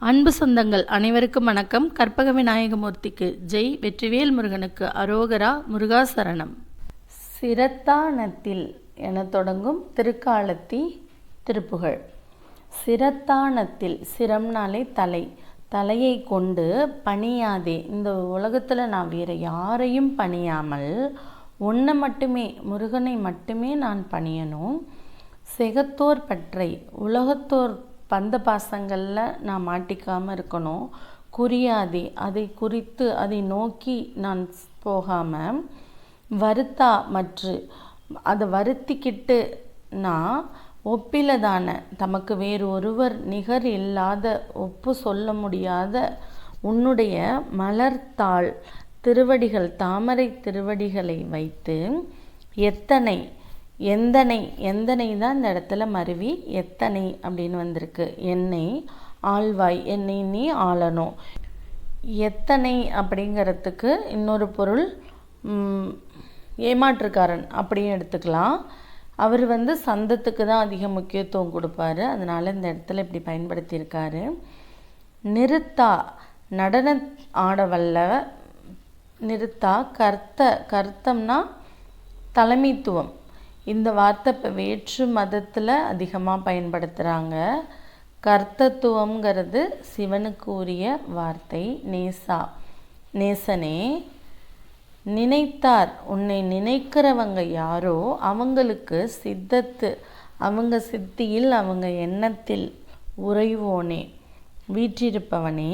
அன்பு சொந்தங்கள் அனைவருக்கும் வணக்கம். கற்பக விநாயகமூர்த்திக்கு ஜெய். வெற்றிவேல் முருகனுக்கு அரோகரா முருகாசரணம். சிரத்தானத்தில் என தொடங்கும் திருக்காலத்தி திருப்புகழ். சிரத்தானத்தில் சிரம்னாலே தலை. தலையை கொண்டு பணியாதே. இந்த உலகத்தில் நான் வேறு யாரையும் பணியாமல் ஒன்றை மட்டுமே முருகனை மட்டுமே நான் பணியணும். செகத்தோர் பற்றை உலகத்தோர் பந்த பாசங்களில் நான் மாட்டிக்காமல் இருக்கணும். குறியாதே அதை குறித்து அதை நோக்கி நான் போகாமல் வருத்தா மற்று அதை வருத்திக்கிட்டு நான் ஒப்பிலதான தமக்கு வேறு ஒருவர் நிகர் இல்லாத ஒப்பு சொல்ல முடியாத உன்னுடைய மலர்த்தாள் திருவடிகள் தாமரை திருவடிகளை வைத்து எத்தனை எந்தனை எந்தனை தான் இந்த இடத்துல மருவி எத்தனை அப்படின்னு வந்திருக்கு. என்னை ஆழ்வாய் என்னை நீ ஆளணும் எத்தனை அப்படிங்கிறதுக்கு இன்னொரு பொருள் ஏமாற்றுக்காரன் அப்படியும் எடுத்துக்கலாம். அவர் வந்து சந்தத்துக்கு தான் அதிக முக்கியத்துவம் கொடுப்பாரு. அதனால் இந்த இடத்துல இப்படி பயன்படுத்தியிருக்காரு. நிறுத்தா நடன ஆடவல்ல நிறுத்தா கர்த்த கர்த்தம்னா தலைமைத்துவம். இந்த வார்த்தை இப்போ வேற்று மதத்தில் அதிகமாக பயன்படுத்துகிறாங்க கர்த்தத்துவங்கிறது சிவனுக்கு உரிய வார்த்தை நேசா. நேசனே நினைத்தார். உன்னை நினைக்கிறவங்க யாரோ அவங்களுக்கு சித்தத்து அவங்க சித்தியில் அவங்க எண்ணத்தில் உறைவோனே. வீற்றிருப்பவனே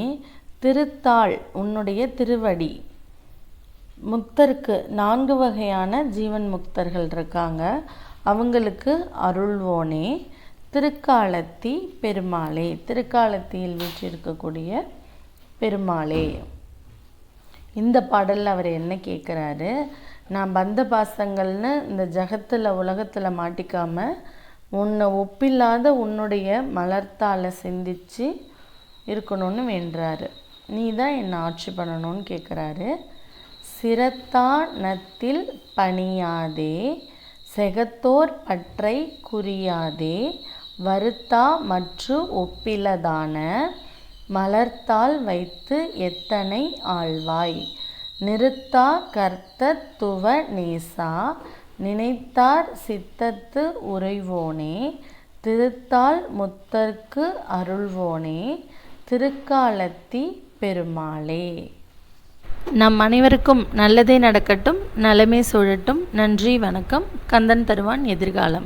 திருத்தாள் உன்னுடைய திருவடி. முக்தருக்கு நான்கு வகையான ஜீவன் முக்தர்கள் இருக்காங்க. அவங்களுக்கு அருள்வோனே திருக்காலத்தி பெருமாளே. திருக்காலத்தியில் வீற்றிருக்கக்கூடிய பெருமாளே. இந்த பாடலில் அவர் என்ன கேட்குறாரு நான் பந்த பாசங்கள்னு இந்த ஜகத்தில் உலகத்தில் மாட்டிக்காம உன்னை ஒப்பில்லாத உன்னுடைய மலர்த்தால சிந்திச்சு இருக்கணும்னு வேண்டுறாரு. நீ தான் என்னை ஆட்சி பண்ணணும்னு கேட்குறாரு சிரத்தானத்தில் பணியாதே செகத்தோர் பற்றை குறியாதே வருத்தா மற்று ஒப்பிலதான மலர்த்தால் வைத்து எத்தனை ஆழ்வாய்? நிறுத்தா கர்த்த துவ நேசா நினைத்தார் சித்தத்து உறைவோனே திருத்தால் முத்தர்க்கு அருள்வோனே திருக்காலத்தி பெருமாளே. நம் அனைவருக்கும் நல்லதே நடக்கட்டும் நலமே சூழட்டும். நன்றி வணக்கம். கந்தன் தருவான் எதிர்காலம்.